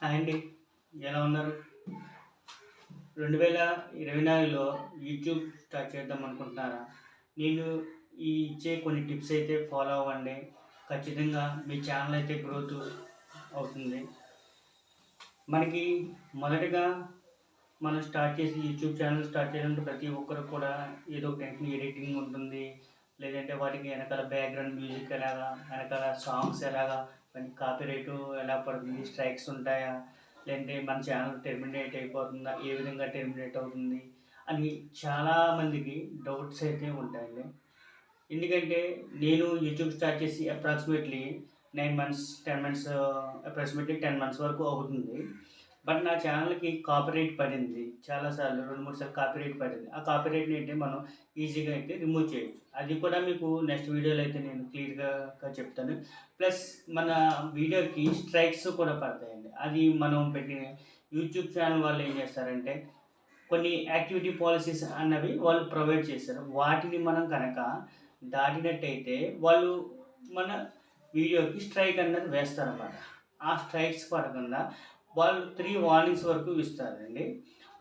Hi అండి ఎలా ఉన్నారు? రెండు వేల ఇరవై నాలుగులో యూట్యూబ్ స్టార్ట్ చేద్దాం అనుకుంటున్నారా? నేను ఈ ఇచ్చే కొన్ని టిప్స్ అయితే ఫాలో అవ్వండి. ఖచ్చితంగా మీ ఛానల్ అయితే గ్రోత్ అవుతుంది. మనకి మొదటగా మనం స్టార్ట్ చేసి యూట్యూబ్ ఛానల్ స్టార్ట్ చేయాలంటే ప్రతి ఒక్కరు కూడా ఏదో టెన్షన్ ఎడిటింగ్ ఉంటుంది. లేదంటే వాటికి వెనకాల బ్యాక్గ్రౌండ్ మ్యూజిక్ ఎలాగా వెనకాల సాంగ్స్ ఎలాగా మనకి కాపీ రేటు ఎలా పడుతుంది స్ట్రైక్స్ ఉంటాయా లేదంటే మన ఛానల్ టెర్మినేట్ అయిపోతుందా ఏ విధంగా టెర్మినేట్ అవుతుంది అని చాలామందికి డౌట్స్ అయితే ఉంటాయండి. ఎందుకంటే నేను యూట్యూబ్ స్టార్ట్ చేసి approximately nine months ten months approximately ten months వరకు అవుతుంది. బట్ నా ఛానల్కి కాపీరైట్ పడింది. చాలాసార్లు రెండు మూడు సార్లు కాపీరైట్ పడింది. ఆ కాపీరైట్ని అయితే మనం ఈజీగా అయితే రిమూవ్ చేయొచ్చు. అది కూడా మీకు నెక్స్ట్ వీడియోలో అయితే నేను క్లియర్గా చెప్తాను. ప్లస్ మన వీడియోకి స్ట్రైక్స్ కూడా పడతాయండి. అది మనం పెట్టిన యూట్యూబ్ ఛానల్ వాళ్ళు ఏం చేస్తారంటే కొన్ని యాక్టివిటీ పాలసీస్ అన్నవి వాళ్ళు ప్రొవైడ్ చేస్తారు. వాటిని మనం కనుక దాటినట్టయితే వాళ్ళు మన వీడియోకి స్ట్రైక్ అన్నది వేస్తారన్నమాట. ఆ స్ట్రైక్స్ పడకుండా వాళ్ళు త్రీ వార్నింగ్స్ వరకు ఇస్తారండి.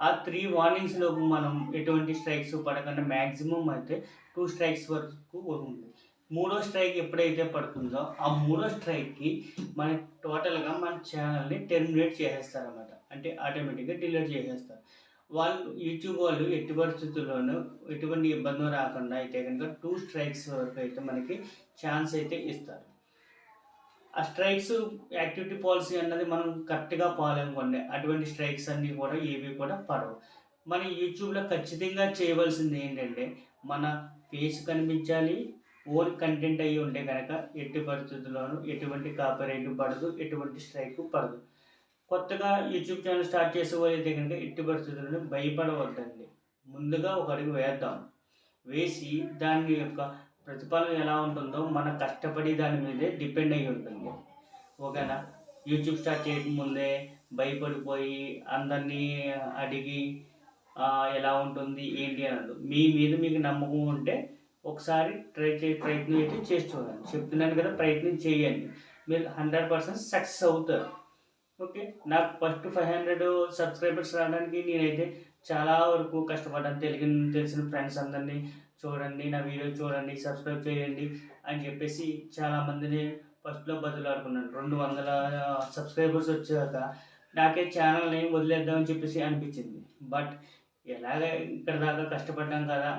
ఆ త్రీ వార్నింగ్స్ లోపు మనం ఎటువంటి స్ట్రైక్స్ పడకుండా మ్యాక్సిమం అయితే టూ స్ట్రైక్స్ వరకు ఉంది మూడో స్ట్రైక్ ఎప్పుడైతే పడుతుందో ఆ మూడో స్ట్రైక్కి మన టోటల్గా మన ఛానల్ని టెర్మినేట్ చేసేస్తారన్నమాట. అంటే ఆటోమేటిక్గా డిలీట్ చేసేస్తారు. వాళ్ళు యూట్యూబ్ వాళ్ళు ఎట్టి పరిస్థితుల్లోనూ ఎటువంటి ఇబ్బంది రాకుండా అయితే కనుక టూ స్ట్రైక్స్ వరకు అయితే మనకి ఛాన్స్ అయితే ఇస్తారు. ఆ స్ట్రైక్స్ యాక్టివిటీ పాలసీ అన్నది మనం కరెక్ట్గా ఫాలో అనుకోండి అటువంటి స్ట్రైక్స్ అన్నీ కూడా ఏవి కూడా పడవు. మన యూట్యూబ్లో ఖచ్చితంగా చేయవలసింది ఏంటంటే మన ఫేస్ కనిపించాలి ఓన్ కంటెంట్ అయ్యి ఉంటే కనుక ఎట్టి పరిస్థితుల్లోనూ ఎటువంటి కాపీరైట్ పడదు ఎటువంటి స్ట్రైక్ పడదు. కొత్తగా యూట్యూబ్ ఛానల్ స్టార్ట్ చేసే వాళ్ళైతే కనుక ఎట్టి పరిస్థితుల్లోనూ భయపడవద్దండి. ముందుగా ఒక అడుగు వేద్దాం. వేసి దాని యొక్క ప్రతిఫలం ఎలా ఉంటుందో మన కష్టపడి దాని మీదే డిపెండ్ అయి ఉంటుంది. ఓకేనా? యూట్యూబ్ స్టార్ట్ చేయకముందే భయపడిపోయి అందరినీ అడిగి ఎలా ఉంటుంది? ఏంటి? అన్నది మీ మీద మీకు నమ్మకం ఉంటే ఒకసారి ట్రై చే ప్రయత్నం అయితే చేసి చూడండి. చెప్తున్నాను కదా ప్రయత్నం చేయండి. మీరు హండ్రెడ్ పర్సెంట్ సక్సెస్ అవుతారు. ఓకే? నాకు ఫస్ట్ ఫైవ్ హండ్రెడ్ సబ్స్క్రైబర్స్ రావడానికి నేనైతే చాలా వరకు కష్టపడ్డాను. తెలిసిన తెలిసిన ఫ్రెండ్స్ అందరినీ చూడండి నా వీడియో చూడండి సబ్స్క్రైబ్ చేయండి అని చెప్పేసి చాలామందిని ఫస్ట్లో బదులాడుకున్నాను రెండు వందల సబ్స్క్రైబర్స్ వచ్చాక నాకే ఛానల్ని వదిలేద్దామని చెప్పేసి అనిపించింది. బట్ ఎలాగ ఇక్కడ దాకా కష్టపడ్డాం కదా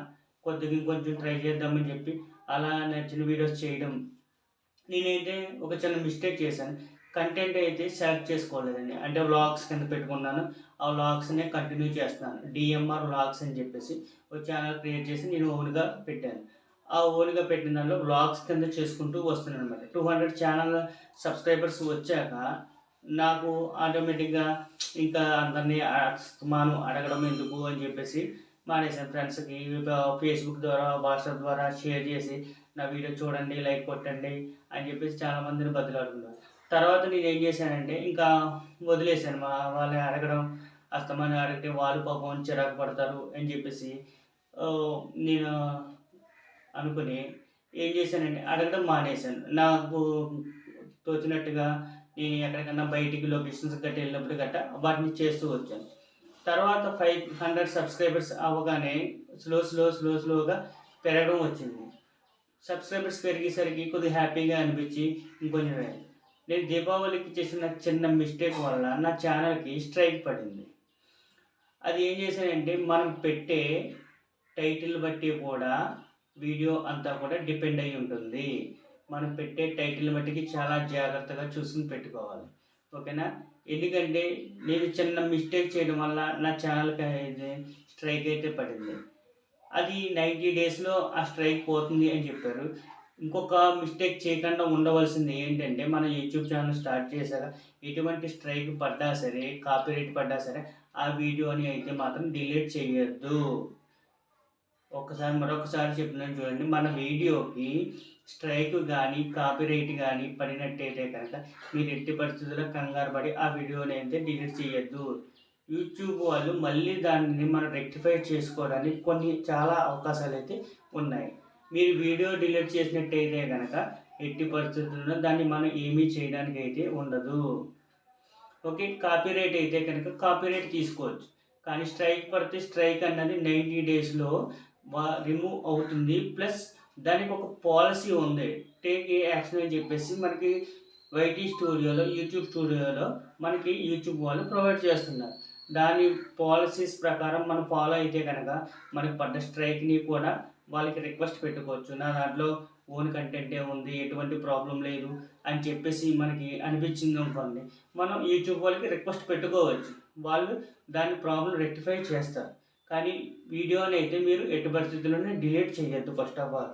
కొద్దిగా ఇంకొంచెం ట్రై చేద్దామని చెప్పి అలా నచ్చిన వీడియోస్ చేయడం. నేనైతే ఒక చిన్న మిస్టేక్ చేశాను. కంటెంట్ అయితే సెలెక్ట్ చేసుకోలేదండి. అంటే వ్లాగ్స్ కింద పెట్టుకున్నాను ఆ వ్లాగ్స్ని కంటిన్యూ చేస్తున్నాను. డిఎంఆర్ వ్లాగ్స్ అని చెప్పేసి ఒక ఛానల్ క్రియేట్ చేసి నేను ఓన్గా పెట్టాను. ఆ ఓన్గా పెట్టిన దాంట్లో వ్లాగ్స్ కింద చేసుకుంటూ వస్తున్నాను అనమాట టూ హండ్రెడ్ ఛానల్ సబ్స్క్రైబర్స్ వచ్చాక నాకు ఆటోమేటిక్గా ఇంకా అందరినీ మాను అడగడం ఎందుకు అని చెప్పేసి మానేసాను ఫ్రెండ్స్కి ఫేస్బుక్ ద్వారా వాట్సాప్ ద్వారా షేర్ చేసి నా వీడియో చూడండి లైక్ కొట్టండి అని చెప్పేసి చాలామందిని బదులాడుకున్నాను తర్వాత నేను ఏం చేశానంటే ఇంకా వదిలేశాను. మా వాళ్ళని అడగడం అస్తమానం అడిగితే వాళ్ళు పాపం చిరాకు పడతారు అని చెప్పేసి నేను అనుకుని ఏం చేశానంటే అడగడం మానేశాను. నాకు తోచినట్టుగా నేను ఎక్కడికన్నా బయటికి లొకేషన్స్ గట్ట వెళ్ళినప్పుడు గట్ట వాటిని చేస్తూ వచ్చాను. తర్వాత ఫైవ్ హండ్రెడ్ సబ్స్క్రైబర్స్ అవ్వగానే స్లో స్లో స్లో స్లోగా పెరగడం వచ్చింది. సబ్స్క్రైబర్స్ పెరిగేసరికి కొద్దిగా హ్యాపీగా అనిపించి ఇంకొంచెం నేను దీపావళికి చేసిన చిన్న మిస్టేక్ వల్ల నా ఛానల్కి స్ట్రైక్ పడింది. అది ఏం చేశానంటే మనం పెట్టే టైటిల్ బట్టి కూడా వీడియో అంతా కూడా డిపెండ్ అయి ఉంటుంది. మనం పెట్టే టైటిల్ బట్టికి చాలా జాగ్రత్తగా చూసుకుని పెట్టుకోవాలి. ఓకేనా? ఎందుకంటే నేను చిన్న మిస్టేక్ చేయడం వల్ల నా ఛానల్కి అయితే స్ట్రైక్ అయితే పడింది. అది నైంటీ డేస్లో ఆ స్ట్రైక్ పోతుంది అని చెప్పారు. ఇంకొక మిస్టేక్ చేయకుండా ఉండవలసింది ఏంటంటే మన యూట్యూబ్ ఛానల్ స్టార్ట్ చేశాక ఎటువంటి స్ట్రైక్ పడ్డా సరే కాపీరైట్ పడ్డా సరే ఆ వీడియోని అయితే మాత్రం డిలీట్ చేయొద్దు. ఒక్కసారి మరొకసారి చెప్తున్నాను చూడండి మన వీడియోకి స్ట్రైక్ కానీ కాపీరైట్ కానీ పడినట్టయితే కనుక మీరు ఎట్టి పరిస్థితుల్లో కంగారు పడి ఆ వీడియోని అయితే డిలీట్ చేయొద్దు. యూట్యూబ్ వాళ్ళు మళ్ళీ దానిని మనం రెక్టిఫై చేసుకోవడానికి కొన్ని చాలా అవకాశాలు అయితే ఉన్నాయి. మీరు వీడియో డిలీట్ చేసినట్టయితే కనుక ఎట్టి పరిస్థితుల్లో దాన్ని మనం ఏమీ చేయడానికి అయితే ఉండదు. ఓకే కాపీరైట్ అయితే కనుక కాపీరైట్ తీసుకోవచ్చు. కానీ స్ట్రైక్ పడితే స్ట్రైక్ అన్నది నైంటీ డేస్లో రిమూవ్ అవుతుంది. ప్లస్ దానికి ఒక పాలసీ ఉంది. టేక్ ఏ యాక్షన్ అని చెప్పేసి మనకి వైటీ స్టూడియోలో యూట్యూబ్ స్టూడియోలో మనకి యూట్యూబ్ వాళ్ళు ప్రొవైడ్ చేస్తున్నారు. దాని పాలసీస్ ప్రకారం మనం ఫాలో అయితే కనుక మనకి పడ్డ స్ట్రైక్ని కూడా వాళ్ళకి రిక్వెస్ట్ పెట్టుకోవచ్చు. నా దాంట్లో ఓన్ కంటెంటే ఉంది ఎటువంటి ప్రాబ్లం లేదు అని చెప్పేసి మనకి అనిపించింది అనుకోండి మనం యూట్యూబ్ వాళ్ళకి రిక్వెస్ట్ పెట్టుకోవచ్చు. వాళ్ళు దాని ప్రాబ్లం రెక్టిఫై చేస్తారు. కానీ వీడియోని అయితే మీరు ఎట్టి పరిస్థితుల్లోనే డిలీట్ చేయొద్దు first of all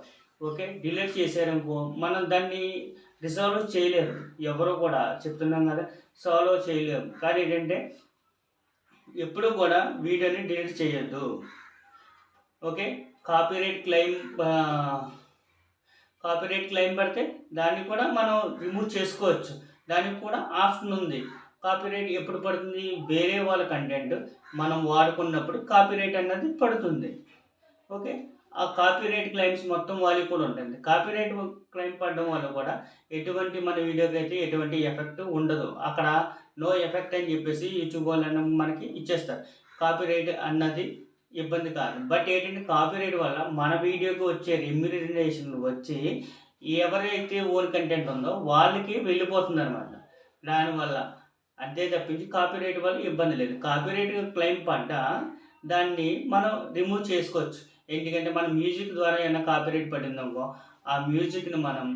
okay delete చేశారనుకో మనం దాన్ని రిసాల్వ్ చేయలేరు ఎవరు కూడా చెప్తున్నాం కదా సాల్వ్ చేయలేము. కానీ ఏంటంటే ఎప్పుడూ కూడా వీడియోని డిలీట్ చేయొద్దు. Okay? Copyright claim copyright claim పడితే దాన్ని కూడా మనం రిమూవ్ చేసుకోవచ్చు. దానికి కూడా ఆప్షన్ ఉంది. కాపీరైట్ ఎప్పుడు పడుతుంది? వేరే వాళ్ళ కంటెంట్ మనం వాడుకున్నప్పుడు కాపీరైట్ అన్నది పడుతుంది. ఓకే? ఆ కాపీరైట్ క్లెయిమ్స్ మొత్తం వాళ్ళకి కూడా ఉంటుంది. కాపీరైట్ క్లెయిమ్ పడడం వల్ల కూడా ఎటువంటి మన వీడియోకి అయితే ఎటువంటి ఎఫెక్ట్ ఉండదు. అక్కడ నో ఎఫెక్ట్ అని చెప్పేసి యూట్యూబ్ వాళ్ళు మనకి ఇచ్చేస్తారు. కాపీరైట్ అన్నది ఇబ్బంది కాదు బట్ ఏంటంటే కాపీరైట్ వల్ల మన వీడియోకి వచ్చే రెమ్యునరేషన్ వచ్చి ఎవరైతే ఓన్ కంటెంట్ ఉందో వాళ్ళకి వెళ్ళిపోతుంది అనమాట దానివల్ల అంతే తప్పించి కాపీరైట్ వల్ల ఇబ్బంది లేదు. కాపీరైట్ క్లెయిమ్ పడ్డా దాన్ని మనం రిమూవ్ చేసుకోవచ్చు. ఎందుకంటే మన మ్యూజిక్ ద్వారా ఏమైనా కాపీరైట్ పడిందనుకో ఆ మ్యూజిక్ని మనం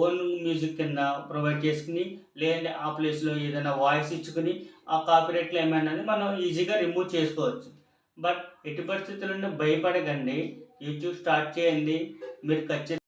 ఓన్ మ్యూజిక్ కింద ప్రొవైడ్ చేసుకుని లేదంటే ఆ ప్లేస్లో ఏదైనా వాయిస్ ఇచ్చుకుని ఆ కాపీరైట్ క్లెయిమ్ అనేది మనం ఈజీగా రిమూవ్ చేసుకోవచ్చు. బట్ ఎట్టి పరిస్థితులను భయపడకండి. యూట్యూబ్ స్టార్ట్ చేయండి. మీరు ఖచ్చితంగా